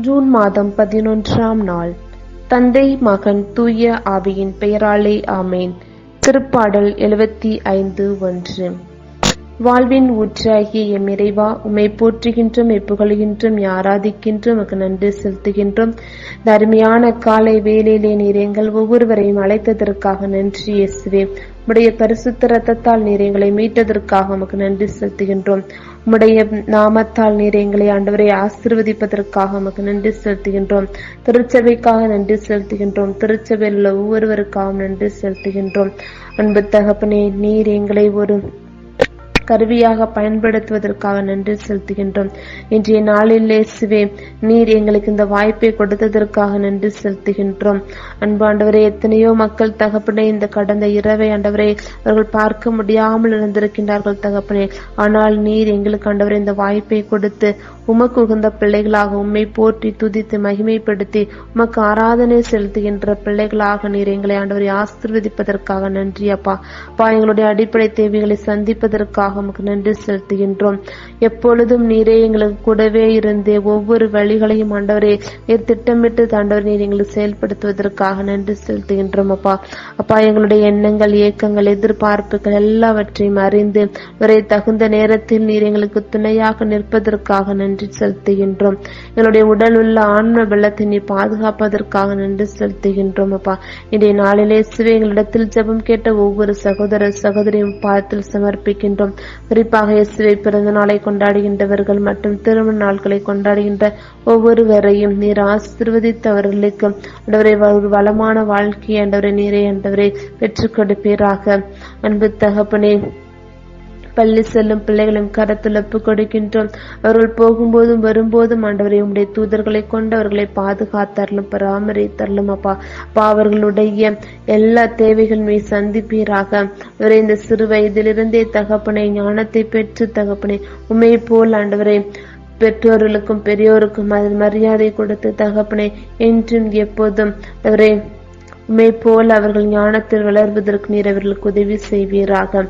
June மாதம் பதினொன்றாம் நாள். தந்தை மகன் தூய ஆவியின் பெயராலே ஆமேன். திருப்பாடல் எழுபத்தி ஐந்து ஒன்று. வாழ்வின் ஊற்றாகிய எம் இறைவா உம்மை போற்றுகின்றோம் எப்புகழுகின்றோம் யாராதிக்கின்றோம் உமக்கு நன்றி செலுத்துகின்றோம். தருமையான அருமையான காலை வேலையிலே நீர் எங்கள் ஒவ்வொருவரையும் அழைத்ததற்காக நன்றி இயேசுவே. உடைய பரிசுத்த ரத்தத்தால் நீர் எங்களை மீட்டதற்காக உமக்கு நன்றி செலுத்துகின்றோம். உம்முடைய நாமத்தால் நீர் எங்களை ஆண்டவரை ஆசிர்வதிப்பதற்காக உமக்கு நன்றி செலுத்துகின்றோம். திருச்சபைக்காக நன்றி செலுத்துகின்றோம். திருச்சபையில் உள்ள ஒவ்வொருவருக்காகவும் நன்றி செலுத்துகின்றோம். அன்பு தகப்பனே நீர் எங்களை ஒரு கருவியாக பயன்படுத்துவதற்காக நன்றி செலுத்துகின்றோம். இன்றைய நாளில் இயேசுவே நீர் எங்களுக்கு இந்த வாய்ப்பை கொடுத்ததற்காக நன்றி செலுத்துகின்றோம். அன்பாண்டவரே எத்தனையோ மக்கள் தகப்பனே இந்த கடந்த இரவை ஆண்டவரே அவர்கள் பார்க்க முடியாமல் இருந்திருக்கின்றார்கள் தகப்பனே. ஆனால் நீர் எங்களுக்கு ஆண்டவரே இந்த வாய்ப்பை கொடுத்து உமக்கு உகந்த பிள்ளைகளாக உம்மை போற்றி துதித்து மகிமைப்படுத்தி உமக்கு ஆராதனை செலுத்துகின்ற பிள்ளைகளாக நீர் எங்களை ஆண்டவரை ஆசிர்வதிப்பதற்காக நன்றி அப்பா. அப்பா எங்களுடைய அடிப்படை தேவைகளை சந்திப்பதற்காக உமக்கு நன்றி செலுத்துகின்றோம். எப்பொழுதும் நீரே எங்களுக்கு கூடவே இருந்து ஒவ்வொரு வழிகளையும் ஆண்டவரே நீர் திட்டமிட்டு தாண்டவர் நீர் எங்களுக்கு செயல்படுத்துவதற்காக நன்றி செலுத்துகின்றோம் அப்பா. அப்பா எங்களுடைய எண்ணங்கள் இயக்கங்கள் எதிர்பார்ப்புகள் எல்லாவற்றையும் அறிந்து ஒரே தகுந்த நேரத்தில் நீர் எங்களுக்கு துணையாக நிற்பதற்காக நன்றி செலுத்துகின்றோம். எங்களுடைய உடல் உள்ள ஆன்ம வெள்ளத்தை நீ பாதுகாப்பதற்காக நன்றி செலுத்துகின்றோம் அப்பா. இன்றைய நாளிலே சிவ எங்களிடத்தில் ஜெபம் கேட்ட ஒவ்வொரு சகோதர சகோதரியும் பாதத்தில் சமர்ப்பிக்கின்றோம். குறிப்பாக இயேசுவை பிறந்த நாளை கொண்டாடுகின்றவர்கள் மற்றும் திருமண நாட்களை கொண்டாடுகின்ற ஒவ்வொருவரையும் நீர் ஆசிர்வதித்தவர்களுக்கு அண்டவரை ஒரு வளமான வாழ்க்கை என்றவரை நீரை ஆண்டவரை பெற்றுக் கொடுப்பீராக. அன்பு தகப்பனே பள்ளி செல்லும் பிள்ளைகளின் கரத்தில் ஒப்புக் கொடுக்கின்றோம். அவர்கள் போகும்போதும் வரும்போதும் ஆண்டவரை உடைய தூதர்களை கொண்டு அவர்களை பாதுகாத்தரலும் பராமரித்தரலும் அப்பா. அப்பா அவர்களுடைய எல்லா தேவைகளுமே சந்திப்பீராக. அவரை இந்த சிறு வயதிலிருந்தே தகப்பனை ஞானத்தை பெற்று தகப்பனை உண்மை போல் ஆண்டவரை பெற்றோர்களுக்கும் பெரியோருக்கும் அதில் மரியாதை கொடுத்து தகப்பனை என்றும் எப்போதும் அவரை உண்மை போல் அவர்கள் ஞானத்தில் வளர்வதற்கு நீர் அவர்களுக்கு உதவி செய்வீராக.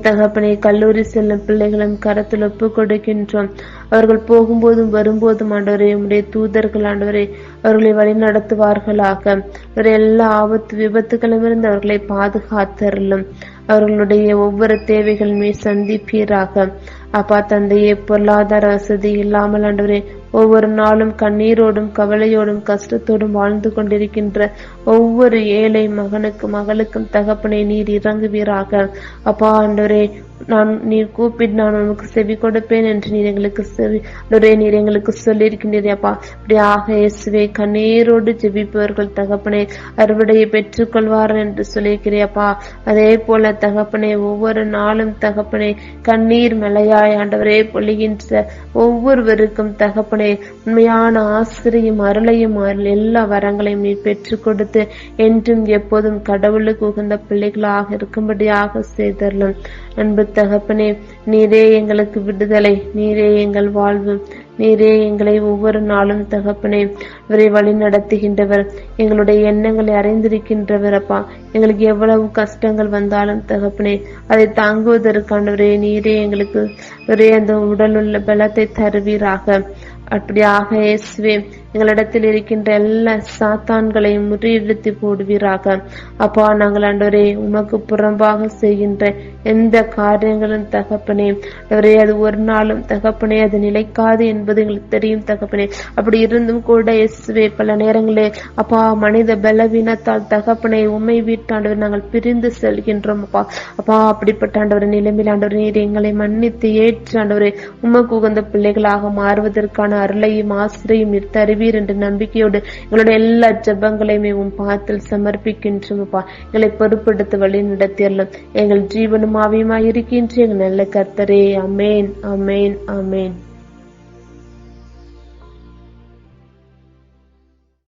தகப்பனை கல்லூரி செல்லும் பிள்ளைகளும் கரத்தில் ஒப்பு கொடுக்கின்றோம். அவர்கள் போகும்போதும் வரும்போதும் ஆண்டவரே உடைய தூதர்கள் ஆண்டவரே அவர்களை வழி நடத்துவார்களாக. எல்லா ஆபத்து விபத்துகளும் இருந்து அவர்களை பாதுகாத்தருளும். அவர்களுடைய ஒவ்வொரு தேவைகளுமே சந்திப்பீராக. அப்பா தந்தையே பொருளாதார வசதி இல்லாமல் ஆண்டவரே ஒவ்வொரு நாளும் கண்ணீரோடும் கவலையோடும் கஷ்டத்தோடும் வாழ்ந்து கொண்டிருக்கின்ற ஒவ்வொரு ஏழை மகனுக்கும் மகளுக்கும் தகப்பனை நீர் இறங்குவீராக. அப்பா ஆண்டவரே நான் நீர் கூப்பிட்டு நான் உனக்கு செவி கொடுப்பேன் என்று நீர் எங்களுக்கு செவி ஆண்டவரே நீர் எங்களுக்கு சொல்லியிருக்கின்றீர் அப்பா. அப்படியாக இயேசுவை கண்ணீரோடு ஜெபிப்பவர்கள் தகப்பனை அறுவடையை பெற்றுக்கொள்வார் என்று சொல்லியிருக்கிறேப்பா அதே போல தகப்பனை ஒவ்வொரு நாளும் தகப்பனை கண்ணீர் மலையாய் ஆண்டவரே பொழிகின்ற ஒவ்வொருவருக்கும் தகப்பனை உண்மையான ஆசிரியும் அருளையும் அருள் எல்லா வரங்களையும் நீ பெற்றுக் கொடுத்து என்றும் எப்போதும் கடவுளுக்கு உகந்த பிள்ளைகளாக இருக்கும்படியாக செய்தரலும். அன்பு தகப்பனே நீரே எங்களுக்கு விடுதலை நீரே எங்கள் வாழ்வு நீரே எங்களை ஒவ்வொரு நாளும் தகப்பனே. இவரை வழி நடத்துகின்றவர் எங்களுடைய எண்ணங்களை அறிந்திருக்கின்றவர் அப்பா. எங்களுக்கு எவ்வளவு கஷ்டங்கள் வந்தாலும் தகப்பனே அதை தாங்குவதற்கானவரே நீரே எங்களுக்கு ஒரே அந்த உடலுள்ள பலத்தை தருவீராக. அப்படியாக இயேசுவே எங்களிடத்தில் இருக்கின்ற எல்லா சாத்தான்களையும் முறியடித்து போடுவீராக. அப்பா நாங்கள் ஆண்டவரே உமக்கு புறம்பாக செய்கின்ற எந்த காரியங்களும் தகப்பனே அவரே அது ஒரு நாளும் தகப்பனே அது நிலைக்காது என்பது எங்களுக்கு தெரியும் தகப்பனே. அப்படி இருந்தும் கூட இயேசுவே பல நேரங்களே அப்பா மனித பலவீனத்தால் தகப்பனை உண்மை வீட்டாண்டவர் நாங்கள் பிரிந்து செல்கின்றோம் அப்பா. அப்பா அப்படிப்பட்ட ஆண்டவர் நிலைமையில் ஆண்டவர் நீர் எங்களை மன்னித்து ஏற்று ஆண்டவரே உமக்கு உகந்த பிள்ளைகளாக மாறுவதற்கான அருளையும் ஆசிரியும் தருவீர் என்ற நம்பிக்கையோடு எங்களுடைய எல்லா ஜபங்களையுமே உன் பாத்தில் சமர்ப்பிக்கின்றோம்ப்பா. எங்களை பொறுப்படுத்த வழி நடத்தியறலாம் எங்கள் ஜீவனும் ஆவியுமாய் இருக்கின்ற எங்கள் நல்ல கர்த்தரே. அமேன் அமேன் அமேன்